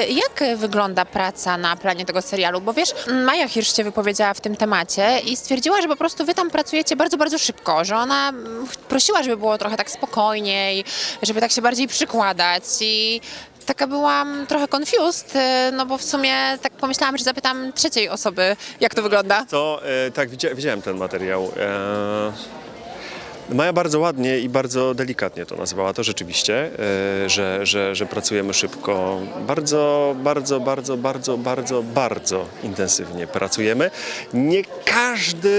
Jak wygląda praca na planie tego serialu? Bo wiesz, Maja Hirsch się wypowiedziała w tym temacie i stwierdziła, że po prostu wy tam pracujecie bardzo, bardzo szybko, że ona mm, prosiła, żeby było trochę tak spokojniej, żeby tak się bardziej przykładać i taka byłam trochę confused, y, no bo w sumie tak pomyślałam, że zapytam trzeciej osoby, jak to wygląda. To e, tak, widzia, widziałem ten materiał. E, Maja bardzo ładnie i bardzo delikatnie to nazwała to rzeczywiście, e, że, że, że pracujemy szybko. Bardzo, bardzo, bardzo, bardzo, bardzo, bardzo intensywnie pracujemy. Nie każdy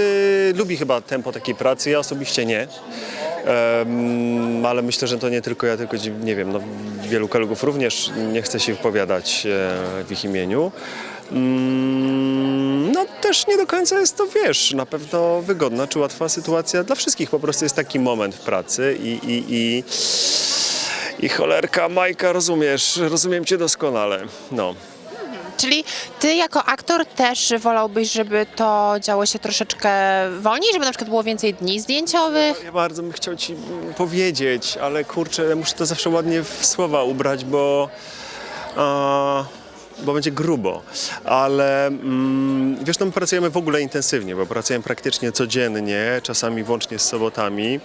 lubi chyba tempo takiej pracy, ja osobiście nie. Em, ale myślę, że to nie tylko ja, tylko nie wiem, no, wielu kolegów również nie chce się wypowiadać e, w ich imieniu. Mm, No też nie do końca jest to, wiesz, na pewno wygodna czy łatwa sytuacja dla wszystkich. Po prostu jest taki moment w pracy i, i, i, i cholerka, Majka, rozumiesz, rozumiem cię doskonale. No. Czyli ty jako aktor też wolałbyś, żeby to działo się troszeczkę wolniej, żeby na przykład było więcej dni zdjęciowych? Ja bardzo bym chciał ci powiedzieć, ale kurczę, muszę to zawsze ładnie w słowa ubrać, bo... A, bo będzie grubo, ale mm, wiesz, no my pracujemy w ogóle intensywnie, bo pracujemy praktycznie codziennie, czasami włącznie z sobotami.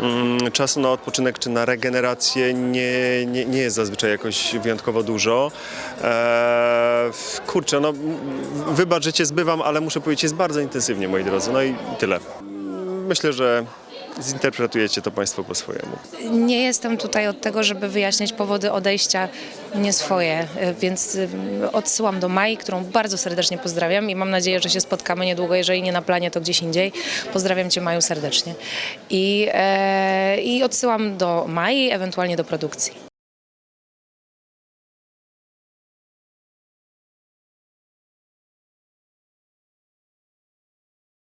Mm, Czasu na odpoczynek czy na regenerację nie, nie, nie jest zazwyczaj jakoś wyjątkowo dużo. Eee, kurczę, no wybacz, że cię zbywam, ale muszę powiedzieć, jest bardzo intensywnie, moi drodzy. No i tyle. Myślę, że zinterpretujecie to Państwo po swojemu. Nie jestem tutaj od tego, żeby wyjaśniać powody odejścia nie swoje, y, więc y, odsyłam do Mai, którą bardzo serdecznie pozdrawiam i mam nadzieję, że się spotkamy niedługo, jeżeli nie na planie, to gdzieś indziej. Pozdrawiam Cię Maju serdecznie. I, e, i odsyłam do Mai, ewentualnie do produkcji.